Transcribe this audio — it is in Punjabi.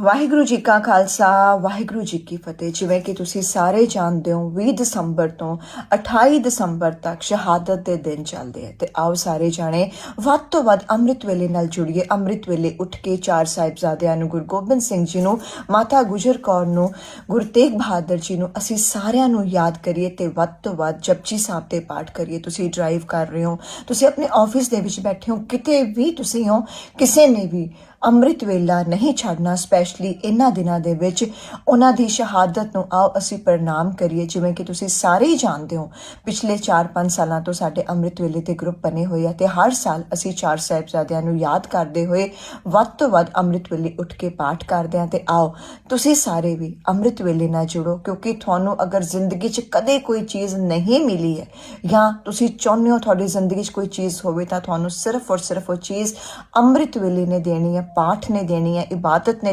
ਵਾਹਿਗੁਰੂ ਜੀ ਕਾ ਖਾਲਸਾ, ਵਾਹਿਗੁਰੂ ਜੀ ਕੀ ਫਤਿਹ। ਜਿਵੇਂ ਕਿ ਤੁਸੀਂ ਸਾਰੇ ਜਾਣਦੇ ਹੋ 20 ਦਸੰਬਰ ਤੋਂ 28 ਦਸੰਬਰ ਤੱਕ ਸ਼ਹਾਦਤ ਦੇ ਦਿਨ ਚੱਲਦੇ ਆ। ਤੇ ਆਓ ਸਾਰੇ ਜਾਣੇ ਵੱਧ ਤੋਂ ਵੱਧ ਅੰਮ੍ਰਿਤ ਵੇਲੇ ਨਾਲ ਜੁੜੀਏ। ਅੰਮ੍ਰਿਤ ਵੇਲੇ ਉੱਠ ਕੇ ਚਾਰ ਸਾਹਿਬਜ਼ਾਦਿਆਂ ਨੂੰ, ਗੁਰੂ ਗੋਬਿੰਦ ਸਿੰਘ ਜੀ ਨੂੰ, ਮਾਤਾ ਗੁਜਰ ਕੌਰ ਨੂੰ, ਗੁਰੂ ਤੇਗ ਬਹਾਦਰ ਜੀ ਨੂੰ ਅਸੀਂ ਸਾਰਿਆਂ ਨੂੰ ਯਾਦ ਕਰੀਏ ਤੇ ਵੱਧ ਤੋਂ ਵੱਧ ਜਪਜੀ ਸਾਹਿਬ 'ਤੇ ਪਾਠ ਕਰੀਏ। ਤੁਸੀਂ ਡਰਾਈਵ ਕਰ ਰਹੇ ਹੋ, ਤੁਸੀਂ ਆਪਣੇ ਆਫਿਸ ਦੇ ਵਿੱਚ ਬੈਠੇ ਹੋ, ਕਿਤੇ ਵੀ ਤੁਸੀਂ ਹੋ, ਕਿਸੇ ਨੇ ਵੀ ਅੰਮ੍ਰਿਤ ਵੇਲਾ ਨਹੀਂ ਛੱਡਣਾ ਸਪੈਸ਼ਲੀ ਇਹਨਾਂ ਦਿਨਾਂ ਦੇ ਵਿੱਚ ਉਹਨਾਂ ਦੀ ਸ਼ਹਾਦਤ ਨੂੰ ਆਓ, ਅਸੀਂ ਪ੍ਰਣਾਮ ਕਰੀਏ, ਜਿਵੇਂ ਕਿ ਤੁਸੀਂ ਸਾਰੇ ਹੀ ਜਾਣਦੇ ਹੋ। ਪਿਛਲੇ 4-5 ਸਾਲਾਂ ਤੋਂ ਸਾਡੇ ਅੰਮ੍ਰਿਤ ਵੇਲੇ ਦੇ ਗਰੁੱਪ ਬਣੇ ਹੋਏ ਆ ਤੇ ਹਰ ਸਾਲ ਅਸੀਂ ਚਾਰ ਸਾਹਿਬਜ਼ਾਦਿਆਂ ਨੂੰ ਯਾਦ ਕਰਦੇ ਹੋਏ ਵੱਧ ਤੋਂ ਵੱਧ ਅੰਮ੍ਰਿਤ ਵੇਲੇ ਉੱਠ ਕੇ ਪਾਠ ਕਰਦੇ ਹਾਂ ਤੇ ਆਓ, ਤੁਸੀਂ ਸਾਰੇ ਵੀ ਅੰਮ੍ਰਿਤ ਵੇਲੇ ਨਾਲ ਜੁੜੋ, ਕਿਉਂਕਿ ਤੁਹਾਨੂੰ ਅਗਰ ਜ਼ਿੰਦਗੀ 'ਚ ਕਦੇ ਕੋਈ ਚੀਜ਼ ਨਹੀਂ ਮਿਲੀ ਹੈ ਜਾਂ ਤੁਸੀਂ ਚਾਹੁੰਦੇ ਹੋ ਤੁਹਾਡੀ ਜ਼ਿੰਦਗੀ 'ਚ ਕੋਈ ਚੀਜ਼ ਹੋਵੇ ਤਾਂ ਤੁਹਾਨੂੰ ਸਿਰਫ ਔਰ ਸਿਰਫ ਉਹ ਚੀਜ਼ ਅੰਮ੍ਰਿਤ ਵੇਲੇ ਨੇ ਦੇਣੀ ਹੈ ਪਾਠ ਨੇ ਦੇਣੀ ਹੈ ਇਬਾਦਤ ਨੇ